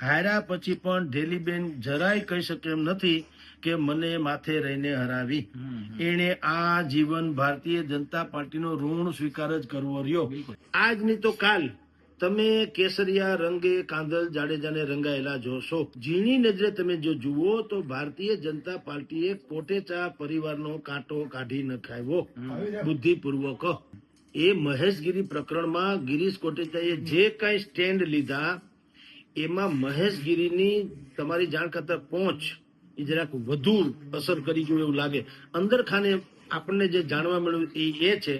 હાર્યા પછી પણ ઢેલીબેન જરાય કહી શકે એમ નથી કે મને માથે રહીને હરાવી. એણે આ જીવન ભારતીય જનતા પાર્ટીનો ઋણ સ્વીકાર જ કરવો રહ્યો. આજની તો કાલ તમે કેસરિયા રંગે કાંદલ જાડેજાને રંગાયેલા જોશો. ઝીણી નજરે તમે જો જુઓ તો ભારતીય જનતા પાર્ટીએ કોટેચા પરિવારનો કાંટો કાઢી નખાવ્યો બુદ્ધિપૂર્વક. એ મહેશગીરી પ્રકરણમાં ગિરીશ કોટેચાએ જે કાંઈ સ્ટેન્ડ લીધા એમાં મહેશગીરીની તમારી જાણ કરતા પહોંચ એ જરાક વધુ અસર કરી ગયું એવું લાગે. અંદર ખાને આપણને જે જાણવા મળ્યું એ એ છે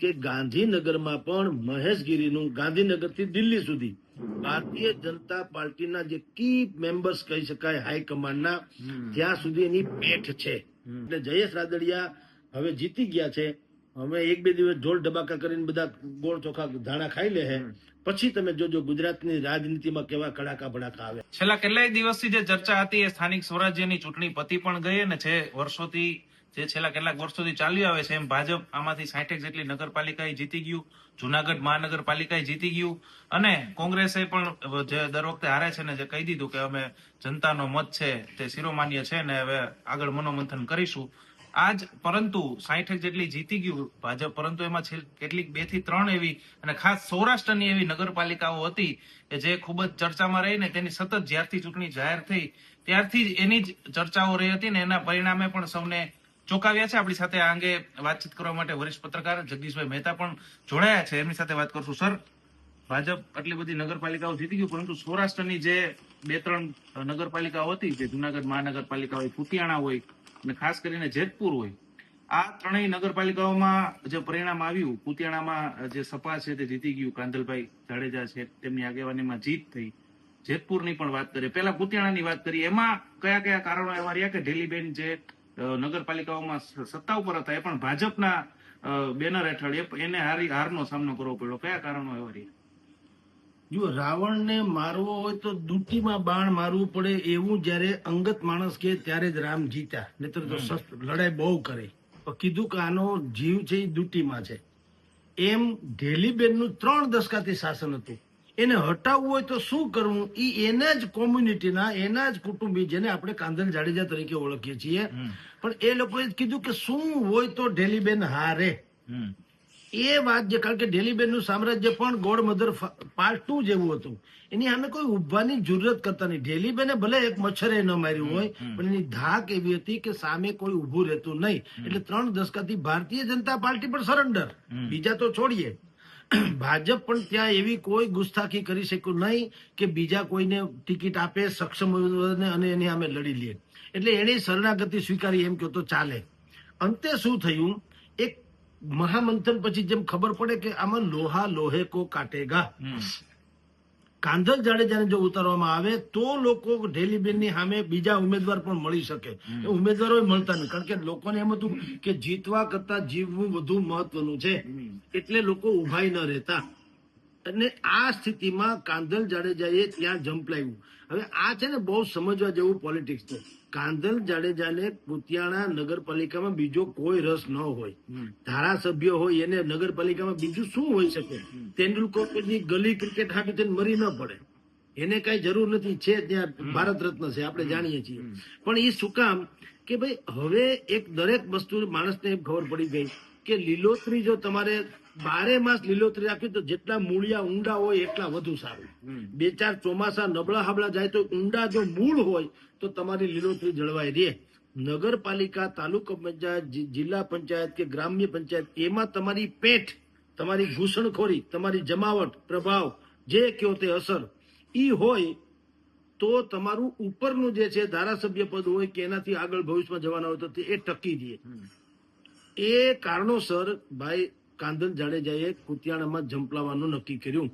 કે ગાંધીનગરમાં પણ મહેશગીરીનું ગાંધીનગરથી દિલ્હી સુધી ભારતીય જનતા પાર્ટીના જે કી મેમ્બર્સ કહી શકાય હાઈકમાન્ડના ત્યાં સુધી એની પેઠ છે. એટલે જયેશ રાદડિયા હવે જીતી ગયા છે. હવે એક બે દિવસ ઢોલ ડબાકા કરીને બધા ગોળ ચોખા ધાણા ખાઈ લે હે. પછી તમે જોજો ગુજરાતની રાજનીતિમાં કેવા કડાકા ભડાકા આવે. છેલ્લા કેટલાય દિવસથી જે ચર્ચા હતી એ સ્થાનિક સ્વરાજ્યની ચૂંટણી પતી પણ ગઈ અને છે વર્ષોથી, જે છેલ્લા કેટલાક વર્ષોથી ચાલ્યું આવે છે એમ ભાજપ આમાંથી સાઠેક જેટલી નગરપાલિકાએ જીતી ગયું, જુનાગઢ મહાનગરપાલિકાએ જીતી ગયું અને કોંગ્રેસે પણ જે દર વખતે હારે છે ને જે કહી દીધું કે અમે જનતાનો મત છે તે શિરોમાન્ય છે ને હવે આગળ મનોમંથન કરીશું. આજ પરંતુ સાઠેક જેટલી જીતી ગયું ભાજપ, પરંતુ એમાં કેટલીક બેથી ત્રણ એવી અને ખાસ સૌરાષ્ટ્રની એવી નગરપાલિકાઓ હતી કે જે ખૂબ જ ચર્ચામાં રહી ને તેની સતત જ્યારથી ચૂંટણી જાહેર થઈ, ત્યારથી જ એની જ ચર્ચાઓ રહી હતી ને એના પરિણામે પણ સૌને ચોંકાવ્યા છે. આપણી સાથે આ અંગે વાતચીત કરવા માટે વરિષ્ઠ પત્રકાર જગદીશભાઈ મહેતા પણ જોડાયા છે. એમની સાથે વાત કરશું. સર, ભાજપ આટલી બધી નગરપાલિકાઓ જીતી ગયું, પરંતુ સૌરાષ્ટ્રની જે બે ત્રણ નગરપાલિકાઓ હતી, જે જુનાગઢ મહાનગરપાલિકા હોય, કુતિયાણા હોય અને ખાસ કરીને જેતપુર હોય, આ ત્રણેય નગરપાલિકાઓમાં જે પરિણામ આવ્યું કુતિયાણામાં જે સપા છે તે જીતી ગયું, કાંધલભાઈ જાડેજા છે તેમની આગેવાનીમાં જીત થઈ. જેતપુરની પણ વાત કરીએ પેલા કુતિયાણાની વાત કરીએ, એમાં કયા કયા કારણો એવા રહ્યા કે ઢેલીબેન જે નગરપાલિકાઓમાં સત્તા ઉપર હતા, એ પણ ભાજપના બેનર હેઠળ એને હારી, હારનો સામનો કરવો પડ્યો. કયા કારણો એવા રહ્યા? જો રાવણને મારવો હોય તો દુટીમાં બાણ મારવું પડે એવું જ્યારે અંગત માણસ કે ત્યારે જ રામ જીત્યા. નહીતર તો લડાઈ બહુ કરે. કીધું કે આનો જીવ છે એ દુટીમાં છે. એમ ઢેલીબેનનું ત્રણ દશકાથી શાસન હતું. એને હટાવવું હોય તો શું કરવું? એ એના જ કોમ્યુનિટીના એના જ કુટુંબી જેને આપણે કાંદલ જાડેજા તરીકે ઓળખીએ છીએ. પણ એ લોકોએ કીધું કે શું હોય તો ઢેલીબેન હારે. એ વાત જે કારણ કે ઢેલીબેનનું સામ્રાજ્ય પણ ગોળ મધર પાર્ટ ટુ જેવું હતું. એની સામે કોઈ ઉભવાની જરૂરત કરતા નહીં. ઢેલીબેને ભલે એક મચ્છરે ન માર્યું હોય પણ એની ધાક એવી હતી કે સામે કોઈ ઉભું રહેતું નહીં. એટલે ત્રણ દશકાથી ભારતીય જનતા પાર્ટી પણ સરેન્ડર. બીજા તો છોડીએ. ભાજપ પણ ત્યાં એવી કોઈ ગુસ્તાખી કરી શક્યું નહીં કે બીજા કોઈને ટિકિટ આપે સક્ષમ અને એની સામે લડી લે. એટલે એણે શરણાગતિ સ્વીકારી એમ કહો તો ચાલે. અંતે શું થયું? એક મહામંથન પછી જેમ ખબર પડે કે આમાં લોહા લોહે કો કાટેગા. કાંધલ જાડેજાને જો ઉતારવામાં આવે તો લોકો ઢેલીબેનની સામે બીજા ઉમેદવાર પણ મળી શકે. ઉમેદવારો મળતા નહીં કારણ કે લોકોને એમ હતું કે જીતવા કરતા જીવવું વધુ મહત્વનું છે. એટલે લોકો ઉભાઈ ન રહેતા. અને આ સ્થિતિમાં કાંધલ જાડેજાએ ત્યાં જંપલાવ્યું હવે આ છે ને બહુ સમજવા જેવું પોલિટિક્સ છે. કાંધલ જાડેજાને કુતિયાણા નગરપાલિકામાં બીજો કોઈ રસ ન હોય. ધારાસભ્ય હોય એને નગરપાલિકામાં બીજું શું હોઈ શકે? તેંડુલકરની ગલી ક્રિકેટ હાટું તેને મરી ન પડે. એને કઈ જરૂર નથી. છે ત્યાં ભારત રત્ન છે આપણે જાણીએ છીએ. પણ એ શું કામ કે ભાઈ હવે એક દરેક વસ્તુ માણસને ખબર પડી ગઈ કે લીલોતરી જો તમારે બારે માસ લીલોતરી રાખવી તો જેટલા મૂળિયા ઊંડા હોય એટલા વધુ સારું. બે ચાર ચોમાસા નબળા હાબળા જાય તો ઊંડા જો મૂળ હોય તો તમારી લીલોતરી જળવાઈ રહે. નગરપાલિકા તાલુકા પંચાયત જિલ્લા પંચાયત કે ગ્રામ્ય પંચાયત એમાં તમારી પેઠ તમારી ઘૂસણખોરી તમારી જમાવટ પ્રભાવ જે કયો તે અસર ઈ હોય તો તમારું ઉપરનું જે છે ધારાસભ્ય પદ હોય કે એનાથી આગળ ભવિષ્યમાં જવાના હોય તો તે એ ટકી દે એ કારણોસર ભાઈ કાંદન જાડેજાએ કુતિયાણામાં જંપલાવાનું નક્કી કર્યું.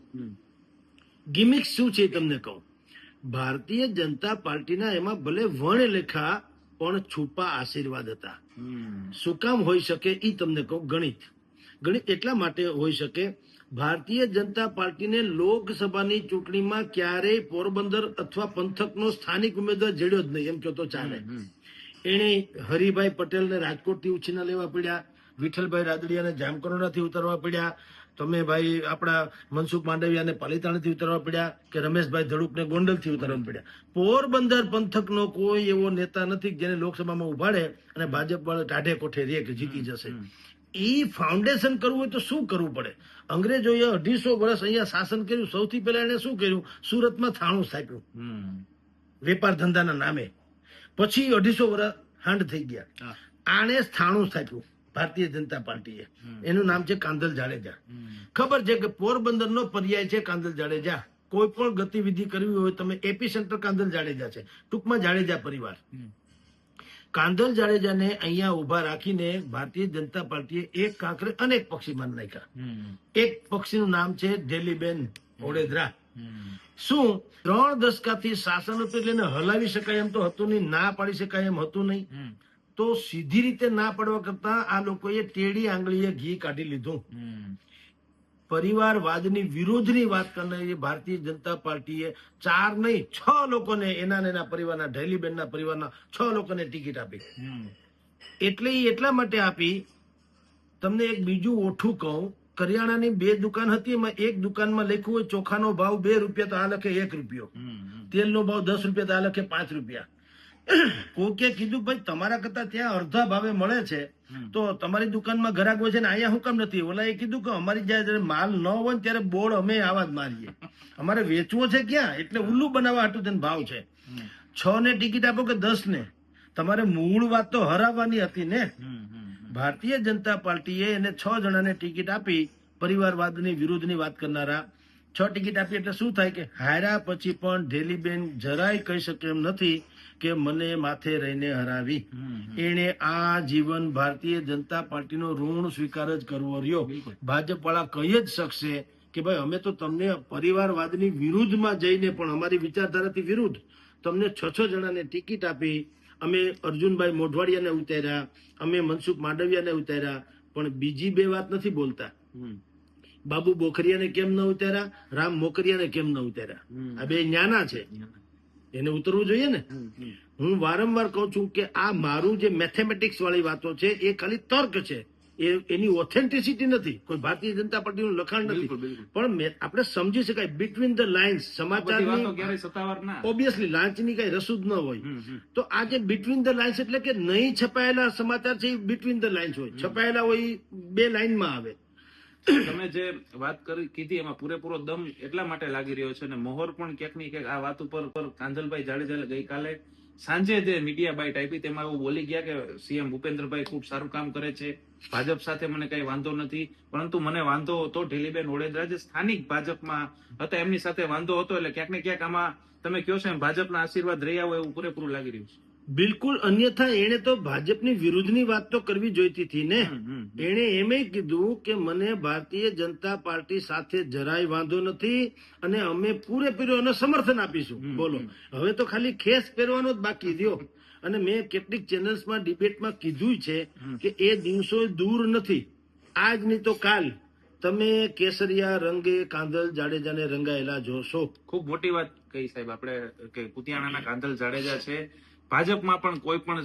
ગિમિક શું છે તમને કહું? ભારતીય જનતા પાર્ટીના એમાં ભલે વણ લેખા પણ છુપા આશીર્વાદ હતા. શું કામ હોઈ શકે એ તમને કહું ગણિત. ગણિત એટલા માટે હોઈ શકે ભારતીય જનતા પાર્ટીને લોકસભાની ચૂંટણીમાં ક્યારેય પોરબંદર અથવા પંથકનો સ્થાનિક ઉમેદવાર જેડ્યો જ નહીં એમ કહો તો ચાલે. એણે હરિભાઈ પટેલને રાજકોટથી ઉછીના લેવા પડ્યા વિઠ્ઠલભાઈ રાદડિયાને જામકરોડાથી ઉતારવા પડ્યા તમે ભાઈ આપણા મનસુખ માંડવિયાને પાલિતાણાથી ઉતરવા પડ્યા કે રમેશભાઈ ધડુકને ગોંડલથી ઉતરવા પડ્યા? પોરબંદર પંથકનો કોઈ એવો નેતા નથી જેને લોકસભામાં ઉભાડે અને ભાજપ વાળા ટાઢે કોઠે રે કે જીતી જશે. એ ફાઉન્ડેશન કરવું હોય તો શું કરવું પડે? અંગ્રેજોએ અઢીસો વર્ષ અહીંયા શાસન કર્યું સૌથી પહેલા એને શું કર્યું? સુરતમાં થાણું સ્થાપ્યું વેપાર ધંધાના નામે. પછી અઢીસો વર્ષ હાંડ થઈ ગયા. આણે સ્થાણું સ્થાપ્યું ભારતીય જનતા પાર્ટીએ. એનું નામ છે કાંદલ જાડેજા. ખબર છે કે પોરબંદરનો પર્યાય છે કાંદલ જાડેજા? કોઈ પણ ગતિવિધિ કરવી હોય તમે એપી સેન્ટર કાંદલ જાડેજા છે. ટૂંકમાં જાડેજા પરિવાર. કાંદલ જાડેજાને અહીંયા ઊભા રાખીને ભારતીય જનતા પાર્ટીએ એક કાંકરે અનેક પક્ષી માન નાખ્યા. એક પક્ષીનું નામ છે ડેલીબેન ઓડેદરા. શું? ત્રણ દશકાથી શાસન હતું એટલે હલાવી શકાય એમ તો હતું નહીં ના પાડી શકાય એમ હતું નહીં. તો સીધી રીતે ના પાડવા કરતા આ લોકોએ ટેડી આંગળીએ ઘી કાઢી લીધું. પરિવારવાદની વિરોધની વાત કરનારી ભારતીય જનતા પાર્ટીએ ચાર નહીં છ લોકોને એના એના પરિવારના ઢેલીબેનના પરિવારના છ લોકોને ટિકિટ આપી. એટલે એટલા માટે આપી તમને એક બીજું ઓઠું કહું કરિયાણાની બે દુકાન હતી એમાં એક દુકાનમાં લખ્યું હોય ચોખાનો ભાવ બે રૂપિયા તો આ લખે એક રૂપિયો. તેલનો ભાવ દસ રૂપિયા તો આ લખે પાંચ રૂપિયા. કોકે કીધું ભાઈ તમારા કરતા ત્યાં અડધા ભાવે મળે છે. તો તમારી દુકાનમાં ગ્રાહક હોય છે ને અહીંયા હું કામ નથી. ઓલા એ કીધું કે અમારી જયારે માલ ન હોય ત્યારે બોર્ડ અમે આવા જ મારીએ. અમારે વેચવો છે ક્યાં? એટલે ઉલ્લુ બનાવવા હાટું તેને ભાવ છે. છ ને ટિકિટ આપો કે દસ ને? તમારે મૂળ વાત તો હરાવવાની હતી ને. ભારતીય જનતા પાર્ટીએ એને છ જણાને ટિકિટ આપી પરિવારવાદની વિરુદ્ધની વાત કરનારા છ ટિકિટ આપી એટલે શું થાય કે હાર્યા પછી પણ ઢેલીબેન જરાય કહી શકે એમ નથી કે મને માથે રહીને હરાવી એણે આ જીવન ભારતીય જનતા પાર્ટીનો ઋણ સ્વીકાર જ કરવો રહ્યો. ભાજપ વાળા કહી જ શકશે કે ભાઈ અમે તો તમને પરિવારવાદની વિરુદ્ધમાં જઈને પણ અમારી વિચારધારાથી વિરુદ્ધ તમને છ છ જણાને ટિકિટ આપી અમે અર્જુનભાઈ મોઢવાડિયાને ઉતાર્યા અમે મનસુખ માંડવિયાને ઉતાર્યા પણ બીજી બે વાત નથી બોલતા. બાબુ બોખરિયાને કેમ ન ઉતાર્યા? રામ મોકરિયાને કેમ ન ઉતાર્યા? આ બે જ્ઞાના છે. એને ઉતરવું જોઈએ ને. હું વારંવાર કહું છું કે આ મારું જે મેથેમેટિક્સ વાળી વાતો છે એ ખાલી તર્ક છે. એ એની ઓથેન્ટિસિટી નથી. કોઈ ભારતીય જનતા પાર્ટીનું લખાણ નથી. પણ આપણે સમજી શકાય બિટવીન ધ લાઇન્સ સમાચાર સમાચારની ઓબ્વિયસલી લાંચની કઈ રસૂદ ન હોય. તો આ જે બિટવીન ધ લાઇન્સ એટલે કે નહીં છપાયેલા સમાચાર છે એ બિટવીન ધ લાઇન્સ હોય. છપાયેલા હોય બે લાઇનમાં આવે. તમે જે વાત કરી, કીધી એમાં પૂરેપૂરો દમ એટલા માટે લાગી રહ્યો છે અને મોહર પણ ક્યાંકની ક્યાંક આ વાત ઉપર પર કાંધલભાઈ જાડેજા ગઈકાલે સાંજે જે મીડિયા બાઇટ આપી તેમાં એવું બોલી ગયા કે સીએમ ભૂપેન્દ્રભાઈ ખૂબ સારું કામ કરે છે, ભાજપ સાથે મને કઈ વાંધો નથી, પરંતુ મને વાંધો હતો ઢીલીબેન ઓડેદરા જે સ્થાનિક ભાજપમાં હતા એમની સાથે વાંધો હતો એટલે ક્યાંક ને ક્યાંક આમાં તમે કહો છો એમ ભાજપના આશીર્વાદ રહ્યા હોય એવું પૂરેપૂરું લાગી રહ્યું છે. બિલકુલ અન્યથા એણે તો ભાજપની વિરુદ્ધની વાત તો કરવી જોઈતી હતી ને. એણે એમે કીધું કે મને ભારતીય જનતા પાર્ટી સાથે જરાય વાંધો નથી અને અમે પૂરેપૂરો એનો સમર્થન આપીશું. બોલો. હવે તો ખાલી ખેસ પહેરવાનો જ બાકી રહ્યો. અને મેં કેટલીક ચેનલ્સમાં ડિબેટમાં કીધું છે કે એ દિવસો દૂર નથી. આજ નહીં તો કાલ. તમે કેસરિયા રંગે કાંદલ જાડેજાને રંગાયેલા જોશો. ખૂબ મોટી વાત કહી સાહેબ. આપણે કે કુતિયાણાના કાંદલ જાડેજા છે. ભાજપમાં પણ કોઈ પણ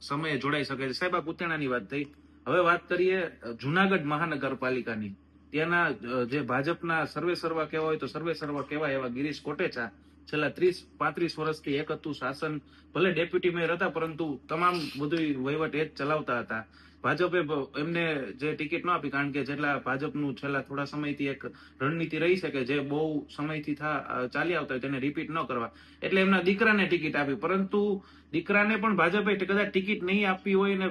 સમયે જોડાઈ શકે છે. સાહેબ, આ કુતિયાણાની વાત થઈ. હવે વાત કરીએ જુનાગઢ મહાનગરપાલિકાની. ત્યાંના જે ભાજપના સર્વે સર્વા કહેવા હોય તો સર્વે સર્વા કહેવાય એવા ગિરીશ કોટેચા. છેલ્લા ત્રીસ, પાંત્રીસ વર્ષથી એક હતું શાસન. ભલે ડેપ્યુટી મેયર હતા, પરંતુ તમામ બધું વહીવટ એ જ ચલાવતા હતા. ભાજપે એમને જે ટિકિટ ન આપી, કારણ કે જેટલા ભાજપનું છેલ્લા થોડા સમયથી એક રણનીતિ રહી છે કે જે બહુ સમયથી ચાલી આવતા હોય તેને રિપીટ ન કરવા. એટલે એમના દીકરાને ટિકિટ આપી. પરંતુ દીકરાને પણ ભાજપે કદાચ ટિકિટ નહીં આપી હોય ને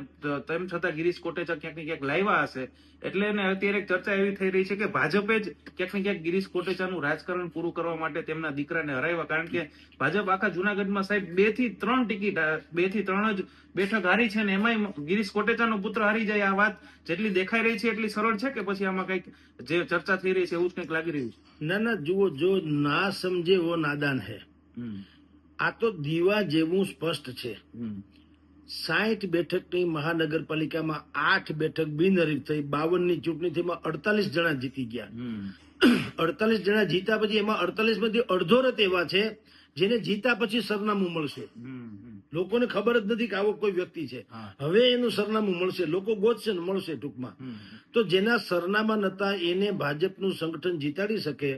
તેમ છતાં ગિરીશ કોટેચા ક્યાંક ને ક્યાંક લાવ્યા હશે. એટલે એને અત્યારે એક ચર્ચા એવી થઈ રહી છે કે ભાજપે જ ક્યાંક ને ક્યાંક ગિરીશ કોટેચાનું રાજકારણ પૂરું કરવા માટે તેમના દીકરાને હરાવ્યા. કારણ કે ભાજપ આખા જુનાગઢમાં સાહેબ બેથી ત્રણ ટિકિટ બેથી ત્રણ જ બેઠક હારી છે ને એમાંય ગિરીશ કોટેચાનો પુત્ર હારી જાય આ વાત જેટલી દેખાઈ રહી છે એટલી સરળ છે કે પછી આમાં કંઈક જે ચર્ચા થઈ રહી છે એવું જ કંઈક લાગી રહ્યું છે? ના ના જુઓ જો ના સમજે વો નાદાન હે. આ તો દીવા જેવું સ્પષ્ટ છે. સાઠ બેઠકની મહાનગરપાલિકામાં આઠ બેઠક બિનહરીફ થઈ બાવનની ચૂંટણી થઈ અડતાલીસ જણા જીતી ગયા. અડતાલીસ જણા જીતા પછી એમાં અડતાલીસમાંથી અડધો રથ એવા છે જેને જીતા પછી સરનામું મળશે. લોકોને ખબર જ નથી કે આવો કોઈ વ્યક્તિ છે. હવે એનું સરનામું મળશે. લોકો ગોતશે ને મળશે ટૂંકમાં. તો જેના સરનામા નતા એને ભાજપનું સંગઠન જીતાડી શકે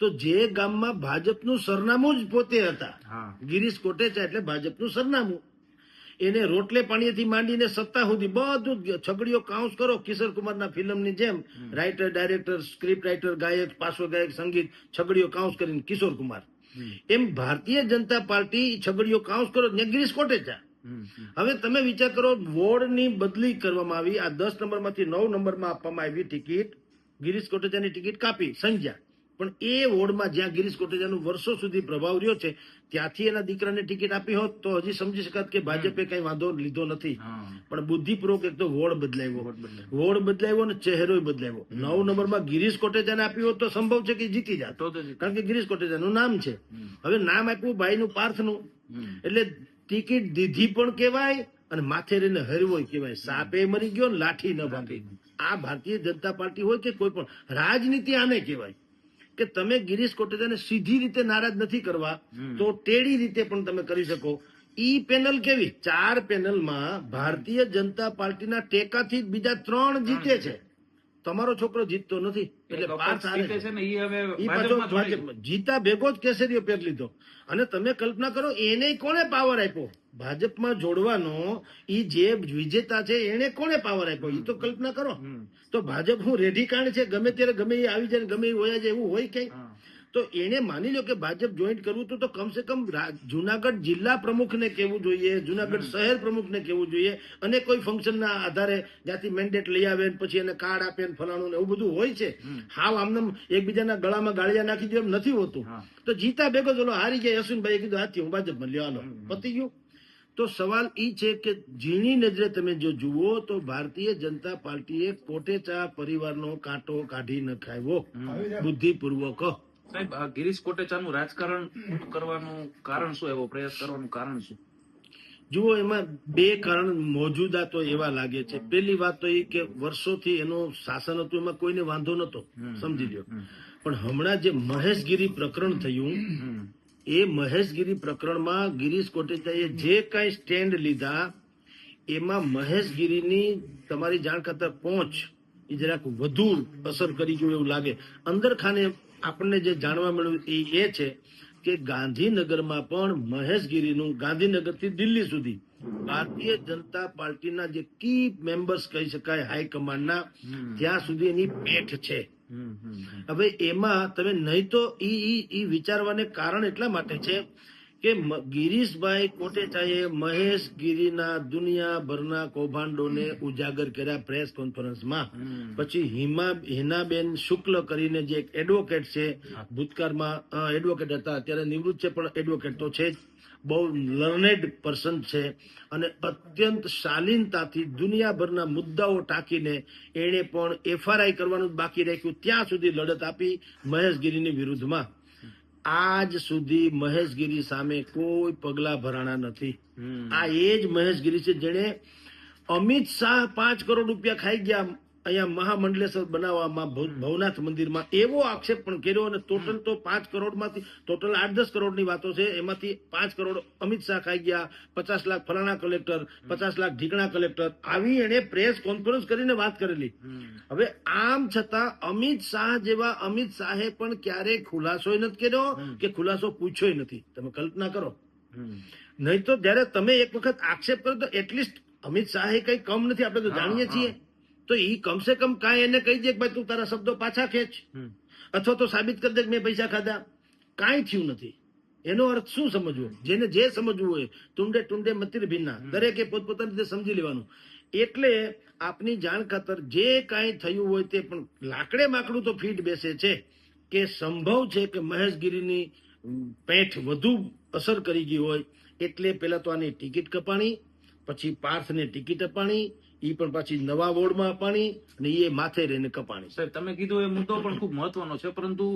તો જે ગામમાં ભાજપનું સરનામું જ પોતે હતા. ગિરીશ કોટેચા એટલે ભાજપનું સરનામું. એને રોટલે પાણીથી માંડીને સત્તા સુધી બધું છગડીઓ કાઉન્સ કરો. કિશોર કુમારના ફિલ્મની જેમ રાઇટર ડાયરેક્ટર સ્ક્રિપ્ટ રાઇટર ગાયક પાર્શ્વ ગાયક સંગીત છગડીઓ કાઉન્સ કરીને કિશોર કુમાર. એમ ભારતીય જનતા પાર્ટી છગડીઓ કાઉન્સ કરો ને ગિરીશ કોટેચા. હવે તમે વિચાર કરો વોર્ડની બદલી કરવામાં આવી આ દસ નંબરમાંથી નવ નંબરમાં આપવામાં આવી ટિકિટ ગિરીશ કોટેચાની ટિકિટ કાપી સંજ્યા પણ એ વોર્ડમાં જ્યાં ગિરીશ કોટેચાનું વર્ષો સુધી પ્રભાવ રહ્યો છે ત્યાંથી એના દીકરાને ટિકિટ આપી હોત તો હજી સમજી શકાત કે ભાજપે કઈ વાંધો લીધો નથી. પણ બુદ્ધિપૂર્વક એક તો વોર્ડ બદલાવ્યો. વોર્ડ બદલાવ્યો. અને ચહેરો બદલાવ્યો. નવ નંબરમાં ગિરીશ કોટેજાને આપ્યો હોત તો સંભવ છે કે જીતી જાત. કારણ કે ગિરીશ કોટેજાનું નામ છે. હવે નામ આપ્યું ભાઈનું પાર્થનું. એટલે ટિકિટ દીધી પણ કહેવાય અને માથે રહીને હરવોય કહેવાય. સાપે મરી ગયો ને લાઠી ન ભાગી. આ ભારતીય જનતા પાર્ટી હોય કે કોઈ પણ રાજનીતિ આને કહેવાય. કે તમે ગિરીશ કોટેજાને સીધી રીતે નારાજ નથી કરવા તો ટેડી રીતે પણ તમે કરી શકો. ઈ પેનલ કેવી? ચાર પેનલમાં ભારતીય જનતા પાર્ટીના ટેકાથી બીજા ત્રણ જીતે છે. તમારો છોકરો જીતતો નથી. એટલે પાર્થ આવે છે. ને એ હવે પાછો જીતા ભેગો જ કેસરીઓ પેર લીધો. અને તમે કલ્પના કરો એને કોને પાવર આપ્યો? ભાજપમાં જોડવાનો ઈ જે વિજેતા છે એને કોને પાવર આપ્યો? એ તો કલ્પના કરો. તો ભાજપ હું રેઢી કાંડ છે ગમે ત્યારે ગમે એ આવી જાય ગમે એ હોય જાય એવું હોય કઈ હા. તો એને માની લો કે ભાજપ જોઈન્ટ કરવું તો કમસે કમ જુનાગઢ જિલ્લા પ્રમુખને કહેવું જોઈએ જુનાગઢ શહેર પ્રમુખને કહેવું જોઈએ અને કોઈ ફંક્શનના આધારે જ્યાંથી મેન્ડેટ લઈ આવે પછી એને કાર્ડ આપે ને ફલાણું ને એવું બધું હોય છે. હાવ આમને એકબીજાના ગળામાં ગાળિયા નાખી દે એમ નથી હોતું. તો જીતા ભેગો ચલો હારી ગયા યશુનભાઈ કીધું હાથી હું ભાજપમાં લેવાનો પતી ગયું. તો સવાલ ઈ છે કે ઝીણી નજરે તમે જો જુઓ તો ભારતીય જનતા પાર્ટીએ કોટેચા પરિવારનો કાંટો કાઢી નખાવ્યો. બુદ્ધિપૂર્વક. સાહેબ આ ગિરીશ કોટેચાનું રાજકારણ કરવાનું કારણ શું? એવો પ્રયાસ કરવાનું કારણ શું? જુઓ એમાં બે કારણ મોજુદા તો એવા લાગે છે. પેલી વાત તો એ કે વર્ષોથી એનું શાસન હતું એમાં કોઈને વાંધો નતો સમજી લ્યો. પણ હમણાં જે મહેશગીરી પ્રકરણ થયું એ મહેશગીરી પ્રકરણમાં ગિરીશ કોટેચાએ જે કાંઈ સ્ટેન્ડ લીધા એમાં મહેશગીરીની તમારી જાણ ખાતર પહોંચ એ જરાક વધુ અસર કરી ગયું એવું લાગે. અંદર ખાને આપણને જે જાણવા મળ્યું એ એ છે કે ગાંધીનગરમાં પણ મહેશગીરીનું ગાંધીનગરથી દિલ્હી સુધી ભારતીય જનતા પાર્ટીના જે કી મેમ્બર્સ કહી શકાય હાઈકમાન્ડના ત્યાં સુધી એની પેઠ છે. હવે એમાં તમે નહીં તો ઈ વિચારવાને કારણ એટલા માટે છે કે ગિરીશભાઈ કોટેચાએ મહેશ ગીરીના દુનિયાભરના કૌભાંડોને ઉજાગર કર્યા પ્રેસ કોન્ફરન્સમાં. પછી હિમા હિનાબેન શુક્લ કરીને જે એક એડવોકેટ છે ભૂતકાળમાં એડવોકેટ હતા અત્યારે નિવૃત્ત છે પણ એડવોકેટ તો છે જ. બહુ લર્નેડ પર્સન છે અને અત્યંત શાલીનતાથી દુનિયાભરના મુદ્દાઓ ટાંકીને એણે પણ એફઆરઆઈ કરવાનું બાકી રાખ્યું. ત્યાં સુધી લડત આપી મહેશ ગિરીની વિરુદ્ધમાં. આજ સુધી મહેશગીરી સામે કોઈ પગલા ભરાણા નથી. આ એ જ મહેશગીરી છે જેણે અમિત શાહ પાંચ કરોડ રૂપિયા ખાઈ ગયા. અહીંયા મહામંડલેશ્વર બનાવવામાં ભવનાથ મંદિરમાં એવો આક્ષેપ પણ કર્યો અને ટોટલ તો પાંચ કરોડમાંથી ટોટલ આઠ દસ કરોડની વાતો છે એમાંથી પાંચ કરોડ અમિત શાહ ખાઈ ગયા પચાસ લાખ ફલાણા કલેક્ટર પચાસ લાખ ઢીકણા કલેક્ટર આવી એણે પ્રેસ કોન્ફરન્સ કરીને વાત કરેલી. હવે આમ છતાં અમિત શાહ જેવા અમિત શાહે પણ ક્યારેય ખુલાસો નથી કર્યો કે ખુલાસો પૂછ્યો નથી. તમે કલ્પના કરો. નહીં તો જયારે તમે એક વખત આક્ષેપ કરો તો એટલીસ્ટ અમિત શાહે કઈ કમ નથી. આપણે તો જાણીએ છીએ. તો એ કમસે કમ કાંઈ એને કહી દે કે ભાઈ તું તારા શબ્દો પાછા ખેંચ. અથવા તો સાબિત કરી દે કે મેં પૈસા ખાધા. કાંઈ થયું નથી. એનો અર્થ શું સમજવો? જેને જે સમજવું હોય ટુંડે ટુંડે મતિર ભિન્ના. દરેકે પોતપોતાની રીતે સમજી લેવાનું. એટલે આપની જાણ ખાતર જે કાંઈ થયું હોય તે પણ લાકડે માકડું તો ફીટ બેસે છે કે સંભવ છે કે મહેશગીરીની પેઠ વધુ અસર કરી ગઈ હોય. એટલે પહેલા તો આની ટિકિટ કપાણી પછી પાર્થને ટિકિટ અપાણી ઈ પણ પાછી નવા વોર્ડમાં અપાણી અને એ માથે રહીને કપાણી સાહેબ, તમે કીધું એ મુદ્દો પણ ખૂબ મહત્વનો છે, પરંતુ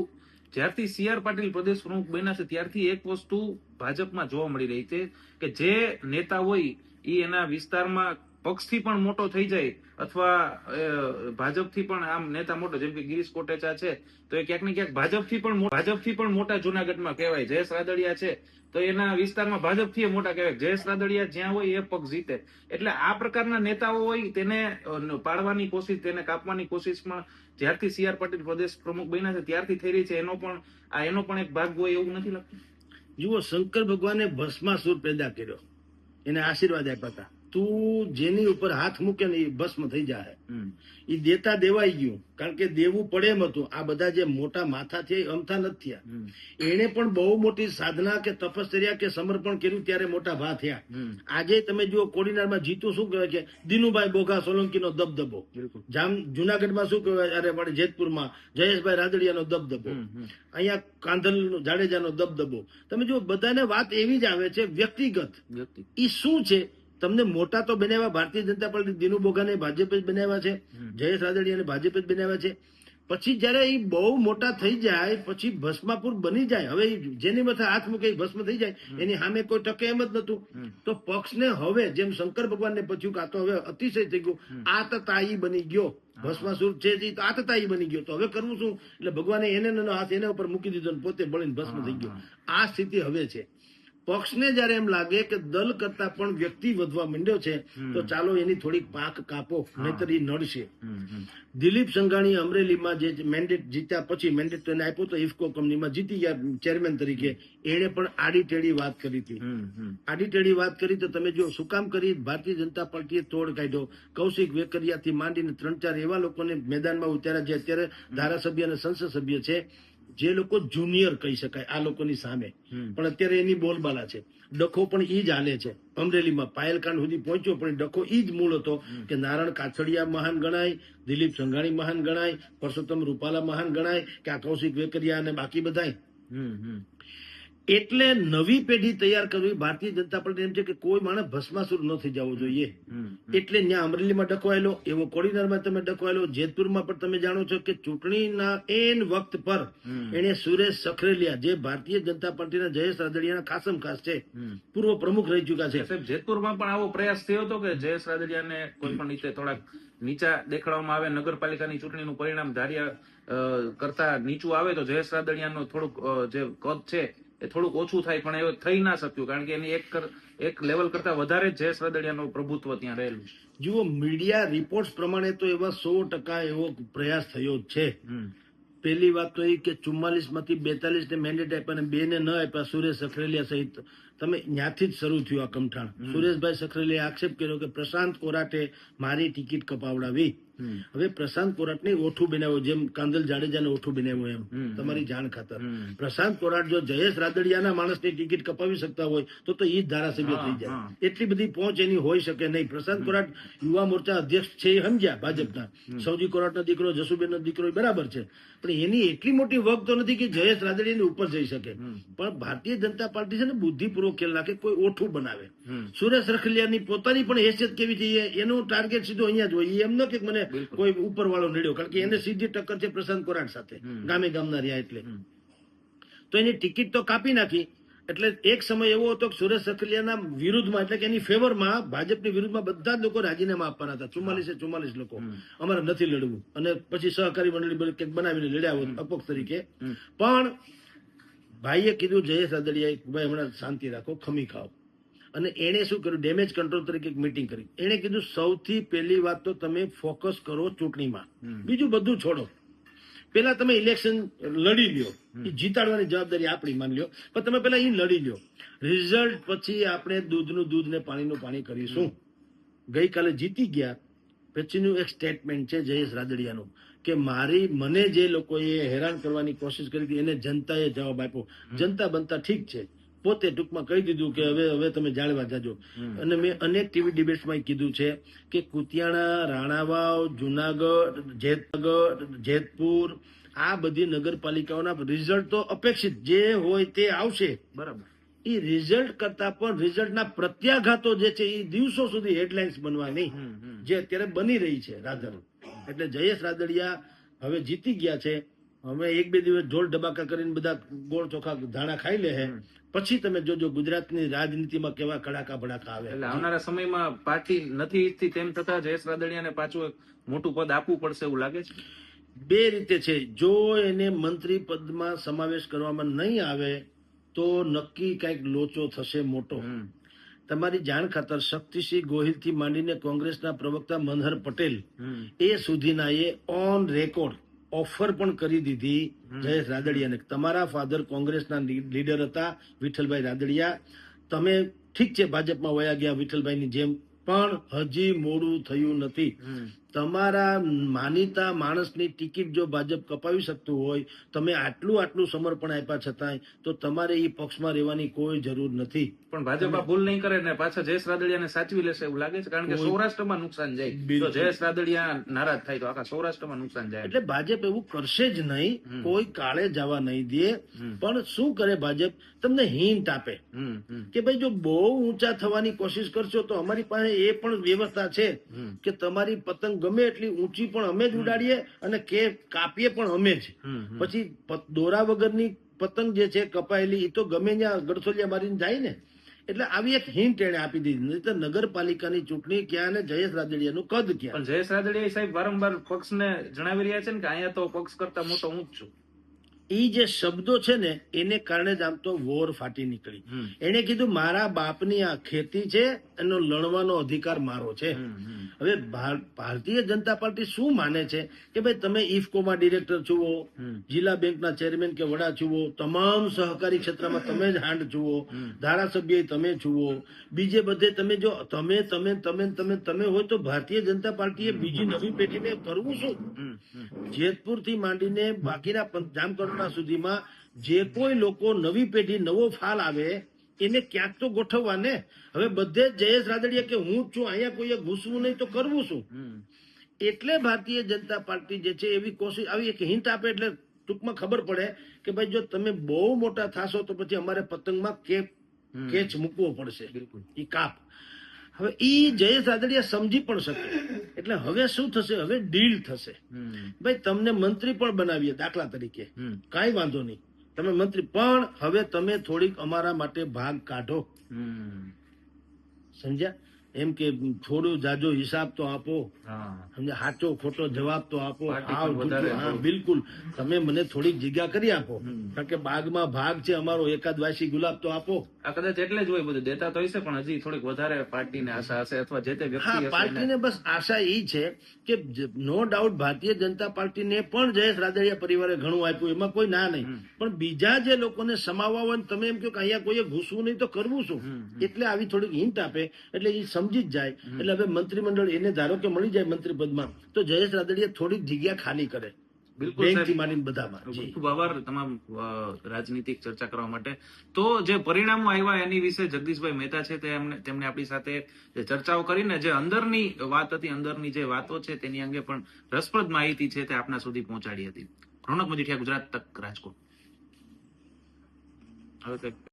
જ્યારથી સી આર પાટીલ પ્રદેશ પ્રમુખ બન્યા છે, ત્યારથી એક વસ્તુ ભાજપમાં જોવા મળી રહી છે કે જે નેતા હોય એ એના વિસ્તારમાં પક્ષથી પણ મોટો થઈ જાય અથવા ભાજપથી પણ આમ નેતા મોટો, જેમ કે ગિરીશ કોટેચા છે, તો એ ક્યાંક ને ક્યાંક ભાજપથી પણ ભાજપથી પણ મોટા જુનાગઢમાં કહેવાય. જયેશ રાદડિયા છે, તો એના વિસ્તારમાં ભાજપથી મોટા કહેવાય. જયેશ રાદડિયા જ્યાં હોય એ પક્ષ જીતે. એટલે આ પ્રકારના નેતાઓ હોય તેને પાડવાની કોશિશ, તેને કાપવાની કોશિશમાં જ્યારથી સી આર પાટીલ પ્રદેશ પ્રમુખ બન્યા છે, ત્યારથી થઈ રહી છે. એનો પણ, આ એનો પણ એક ભાગ હોય એવું નથી લાગતું. જુઓ, શંકર ભગવાને ભસ્માસુર પેદા કર્યો. એને આશીર્વાદ આપ્યા હતા. તું જેની ઉપર હાથ મૂકે ને એ ભસ્મ થઈ જાય એ દેતા દેવાઈ ગયું. કારણ કે દેવું પડે એમ હતું. આ બધા જે મોટા માથા છે અમથા નથી થયા. એણે પણ બહુ મોટી સાધના કે તપશ્ચર્યા કે સમર્પણ કર્યું ત્યારે મોટા ભા થયા. આજે તમે જુઓ કોડીનારમાં જીતું શું કહેવાય કે દિનુભાઈ બોઘા સોલંકીનો દબદબો. જામ જુનાગઢમાં શું કહેવાય? અરે પણ જેતપુરમાં જયેશભાઈ રાદડિયાનો દબદબો. અહીંયા કાંધલ જાડેજાનો દબદબો. તમે જુઓ બધાને વાત એવી જ આવે છે વ્યક્તિગત. એ શું છે? તમને મોટા તો બનાવ્યા ભારતીય જનતા પાર્ટી દિનુ બોગાને ભાજપ જ બનાવ્યા છે જયેશ રાદડીયાને ભાજપ જ બનાવ્યા છે. પછી જયારે એ બહુ મોટા થઈ જાય પછી ભસ્માપુર બની જાય. હવે જેની માથે હાથ મૂકે ભસ્મ થઈ જાય એની સામે કોઈ ટકે એમ જ નતું તો પક્ષને હવે જેમ શંકર ભગવાનને પૂછ્યું કે આ તો હવે અતિશય થઈ ગયું આતતાઈ બની ગયો. ભસ્માસુર છે જે તો આતતાઈ બની ગયો. તો હવે કરવું શું? એટલે ભગવાને એને હાથ એના ઉપર મૂકી દીધો પોતે બળીને ભસ્મ થઈ ગયો. આ સ્થિતિ હવે છે. પક્ષને જયારે એમ લાગે કે દલ કરતા પણ વ્યક્તિ વધવા માંડ્યો છે તો ચાલો એની થોડીક પાંખ કાપો નહીતર નડશે. દિલીપ સંઘાણી અમરેલીમાં જે મેન્ડેટ જીત્યા પછી મેન્ડેટ એને આપ્યો તો ઇફકો કંપનીમાં જીતી ગયા ચેરમેન તરીકે. એણે પણ આડી ટેડી વાત કરી હતી. આડી ટેડી વાત કરી તો તમે જો શું કામ કરી? ભારતીય જનતા પાર્ટીએ તોડ કાઢ્યો. કૌશિક વેકરિયાથી માંડીને ત્રણ ચાર એવા લોકોને મેદાનમાં ઉતાર્યા જે અત્યારે ધારાસભ્ય અને સંસદ સભ્ય છે. જે લોકો જુનિયર કહી શકાય આ લોકોની સામે. પણ અત્યારે એની બોલબાલા છે. ડખો પણ ઈ જ હાલે છે. અમરેલીમાં પાયલકાંડ સુધી પહોંચ્યો પણ ડખો ઈ જ મૂળ હતો કે નારાયણ કાછડિયા મહાન ગણાય દિલીપ સંઘાણી મહાન ગણાય પરસોત્તમ રૂપાલા મહાન ગણાય કે આ કૌશિક વેકરિયા અને બાકી બધાય. એટલે નવી પેઢી તૈયાર કરવી ભારતીય જનતા પાર્ટી એમ છે કે કોઈ માણસ ભસ્માસુર ન થઈ જવો જોઈએ. એટલે ત્યાં અમરેલીમાં ડકવાયેલો એવો કોડીનારમાં તમે ડકવાયેલો જેતપુરમાં પણ તમે જાણો છો કે ચૂંટણીના એન વખત પર એને સુરેશ સખરેલિયા જે ભારતીય જનતા પાર્ટીના જયેશ રાદડિયાના ખાસમ ખાસ છે પૂર્વ પ્રમુખ રહી ચુક્યા છે. સાહેબ જેતપુરમાં પણ આવો પ્રયાસ થયો હતો કે જયેશ રાદડિયાને કોઈ પણ રીતે થોડાક નીચા દેખાડવામાં આવે નગરપાલિકાની ચૂંટણીનું પરિણામ ધાર્યા કરતા નીચું આવે તો જયેશ રાદડિયાનું થોડુંક જે કદ છે એ થોડુંક ઓછું થાય પણ એ થઈ ના શક્યું કારણ કે એની એક એક લેવલ કરતા વધારે જે જયેશ રાદડિયાનું પ્રભુત્વ ત્યાં રહેલું. જુઓ મીડિયા રિપોર્ટ્સ પ્રમાણે તો એવા સો ટકા એવો પ્રયાસ થયો જ છે. પહેલી વાત તો એ કે ચુમ્માલીસમાંથી બેતાલીસ ને મેન્ડેટ આપ્યા અને બે ને ન આપ્યા સુરેશ સખરેલિયા સહિત. તમે ત્યાંથી જ શરૂ થયું આ કમઠાણ સુરેશભાઈ સખરેલિયાએ આક્ષેપ કર્યો કે પ્રશાંત કોરાટે મારી ટિકિટ કપાવડાવી. હવે પ્રશાંત કોરાટને ઓઠું બનાવ્યું જેમ કાંદલ જાડેજાને ઓઠું બનાવ્યું એમ તમારી જાણ ખાતર. પ્રશાંત કોરાટ જો જયેશ રાદડિયાના માણસની ટિકિટ કપાવી શકતા હોય તો તો ઈ જ ધારાસભ્ય થઈ જાય. એટલી બધી પહોંચ એની હોઈ શકે નહીં. પ્રશાંત કોરાટ યુવા મોરચા અધ્યક્ષ છે એ સમજ્યા ભાજપના. સૌજી કોરાટનો દીકરો જસુબેનનો દીકરો એ બરાબર છે. પણ એની એટલી મોટી વગ તો નથી કે જયેશ રાદડિયાની ઉપર જઈ શકે. પણ ભારતીય જનતા પાર્ટી છે ને બુદ્ધિપૂર્વક ખેલ નાખે કોઈ ઓઠું બનાવે. સુરેશ રખલિયાની પોતાની પણ હેસિયત કેવી છે એ- એનું ટાર્ગેટ સીધો અહીંયા જ હોય. એ એમ ન કે મને કોઈ ઉપર વાળો નડ્યો. કારણ કે એને સીધી ટક્કર છે પ્રશાંત કોરાટ સાથે. ગામે ગામના રહ્યા એટલે. તો એની ટિકિટ તો કાપી નાખી. એટલે એક સમય એવો હતો કે સુરેશ સખલિયાના વિરુદ્ધમાં એટલે કે એની ફેવરમાં ભાજપની વિરુદ્ધમાં બધા જ લોકો રાજીનામા આપવાના હતા. ચુમ્માલીસે ચુમ્માલીસ લોકો. અમારે નથી લડવું. અને પછી સહકારી મંડળી બધું કંઈક બનાવીને લડ્યા હોત અપક્ષ તરીકે. પણ ભાઈએ કીધું જયેશ રાદડિયાએ ભાઈ હમણાં શાંતિ રાખો ખમી ખાઓ. અને એણે શું કર્યું? ડેમેજ કંટ્રોલ તરીકે એક મીટિંગ કરી. એણે કીધું સૌથી પહેલી વાત તો તમે ફોકસ કરો ચૂંટણીમાં. બીજું બધું છોડો. પેલા તમે ઇલેક્શન લડી લ્યો. એ જીતાડવાની જવાબદારી આપણી માની લ્યો. પણ તમે પેલા એ લડી લ્યો. રિઝલ્ટ પછી આપણે દૂધનું દૂધ ને પાણીનું પાણી કરીશું. ગઈકાલે જીતી ગયા. પછીનું એક સ્ટેટમેન્ટ છે જયેશ રાદડિયાનું કે મારી મને જે લોકોએ હેરાન કરવાની કોશિશ કરી હતી એને જનતાએ જવાબ આપ્યો. જનતા બનતા ઠીક છે. પોતે ટૂંકમાં કહી દીધું કે હવે હવે તમે જાળવા જાજો. અને મેં અનેક ટીવી ડિબેટ્સમાં કીધું છે કે કુતિયાણા રાણાવાવ જુનાગઢ જેતગઢ જેતપુર આ બધી નગરપાલિકાઓના રિઝલ્ટ તો અપેક્ષિત જે હોય તે આવશે. બરાબર. એ રિઝલ્ટ કરતા પણ રિઝલ્ટના પ્રત્યાઘાતો જે છે એ દિવસો સુધી હેડલાઇન્સ બનવાની. જે અત્યારે બની રહી છે રાધર એટલે જયેશ રાદડિયા હવે જીતી ગયા છે. હવે એક બે દિવસ ઢોલ ઢબાકા કરીને બધા ગોળ ચોખા ધાણા ખાઈ લે પછી તમે જોજો ગુજરાતની રાજનીતિમાં કેવા કડાકા ભડાકા આવે. એટલે આવનારા સમયમાં પાર્ટી નથી ઈચ્છતી તેમ છતાં જયેશ રાદડિયાને પાછું મોટું પદ આપવું પડશે એવું લાગે છે? બે રીતે છે. જો એને મંત્રી પદમાં સમાવેશ કરવામાં નહીં આવે તો નક્કી કંઈક લોચો થશે મોટો. તમારી જાણ ખાતર શક્તિસિંહ ગોહિલથી માંડીને કોંગ્રેસના પ્રવક્તા મનહર પટેલ એ સુધીના એ ઓન રેકોર્ડ ઓફર પણ કરી દીધી જયેશ રાદડિયાને. તમારા ફાધર કોંગ્રેસના લીડર હતા વિઠ્ઠલભાઈ રાદડિયા. તમે ઠીક છે ભાજપમાં વયા ગયા વિઠ્ઠલભાઈની જેમ પણ હજી મોડું થયું નથી. તમારા માનીતા માણસની ટિકિટ જો ભાજપ કપાવી શકતું હોય તમે આટલું આટલું સમર્પણ આપ્યા છતાંય તો તમારે એ પક્ષમાં રહેવાની કોઈ જરૂર નથી. પણ ભાજપ આ ભૂલ નહીં કરે ને પાછા જયેશ રાદડિયાને સાચવી લેશે એવું લાગે છે? કારણ કે સૌરાષ્ટ્રમાં નુકસાન જાય. તો જયેશ રાદડિયા નારાજ થાય તો આખા સૌરાષ્ટ્રમાં નુકસાન જાય. એટલે ભાજપ એવું કરશે જ નહીં. કોઈ કાળે જવા નહીં દે. પણ શું કરે ભાજપ? તમને હિન્ટ આપે. કે ભાઈ જો બહુ ઊંચા થવાની કોશિશ કરશો તો અમારી પાસે એ પણ વ્યવસ્થા છે કે તમારી પતંગ ગમે એટલી ઊંચી પણ અમે જ ઉડાડીએ અને કે કાપીએ પણ અમે જ. પછી દોરા વગરની પતંગ જે છે કપાયેલી એ તો ગમે ત્યાં ગડસોલિયા મારીને જાય ને. એટલે આવી એક હિન્ટ એને આપી દીધી. નહીં તો નગરપાલિકાની ચૂંટણી ક્યાં અને જયેશ રાદડિયાનું કદ ક્યાં? પણ જયેશ રાદડિયા સાહેબ વારંવાર પક્ષને જણાવી રહ્યા છે ને કે અહીંયા તો પક્ષ કરતા મોટો હું જ છું. એ જે શબ્દો છે ને એને કારણે જ આમ તો વોર ફાટી નીકળી. એને કીધું મારા બાપની આ ખેતી છે એનો લડવાનો અધિકાર મારો છે. હવે ભારતીય જનતા પાર્ટી શું માને છે? કે ભાઈ તમે ઇફકોમાં ડિરેક્ટર છુઓ. જિલ્લા બેંકના ચેરમેન કે વડા છુઓ તમામ સહકારી ક્ષેત્રમાં તમે જ હાંડ છુઓ ધારાસભ્ય તમે છુઓ બીજે બધે તમે જો તમે તમે તમે તમે તમે હોય તો ભારતીય જનતા પાર્ટીએ બીજી નવી પેઢીને કરવું શું. જેતપુરથી માંડીને બાકીના પં- જામકંડોરણા સુધીમાં જે કોઈ લોકો નવી પેઢી નવો ફાલ આવે એને ક્યાંક તો ગોઠવવા ને હવે બધે જયેશ રાદડિયા કે હું છું અહીંયા કોઈએ ઘૂસવું નહીં તો કરવું શું? એટલે ભારતીય જનતા પાર્ટી જે છે એવી કોશિશ આવી એક હિન્ટ આપે એટલે ટૂંકમાં ખબર પડે કે ભાઈ જો તમે બહુ મોટા થાશો તો પછી અમારે પતંગમાં કેપ કેચ મૂકવો પડશે. બિલકુલ. એ કાપ. હવે ઈ જયેશ રાદડિયા સમજી પણ શકે. એટલે હવે શું થશે? હવે ડીલ થશે. ભાઈ તમને મંત્રી પણ બનાવીએ દાખલા તરીકે. કાંઈ વાંધો નહીં. તમે મંત્રી પણ હવે તમે થોડીક અમારા માટે ભાગ કાઢો. સમજ્યા? એમ કે થોડો જાજો હિસાબ તો આપો. સાચો ખોટો જવાબ તો આપો. હા બિલકુલ તમે મને થોડીક જગ્યા કરી આપો. કારણ કે બાગમાં ભાગ છે અમારો એકાદ વાસી ગુલાબ તો આપો. આ કદાચ એટલે જ હોય બધું. દેતા તો હશે પણ હજી થોડીક વધારે પાર્ટીને આશા હશે અથવા જે તે વ્યક્તિ પાર્ટીને બસ આશા એ છે કે નો ડાઉટ ભારતીય જનતા પાર્ટીને પણ જયેશ રાદડિયા પરિવારે ઘણું આપ્યું. એમાં કોઈ ના નહીં. પણ બીજા જે લોકોને સમાવવા હોય તમે એમ કહો કે અહીંયા કોઈએ ઘૂસવું નહીં તો કરવું શું? એટલે આવી થોડીક હિન્ટ આપે. એટલે એ સમજી જ જાય. એટલે હવે મંત્રીમંડળ એને ધારો કે મળી જાય મંત્રી પદમાં તો જયેશ રાદડિયા થોડીક જગ્યા ખાલી કરે. ખૂબ આભાર તમામ રાજનીતિક ચર્ચા કરવા માટે. તો જે પરિણામો આવ્યા એની વિશે જગદીશભાઈ મહેતા છે તે એમને આપણી સાથે જે ચર્ચાઓ કરીને જે અંદરની વાત હતી અંદરની જે વાતો છે તેની અંગે પણ રસપ્રદ માહિતી છે તે આપના સુધી પહોંચાડી હતી. રોનક મજીઠિયા ગુજરાત તક રાજકોટ. હવે કંઈક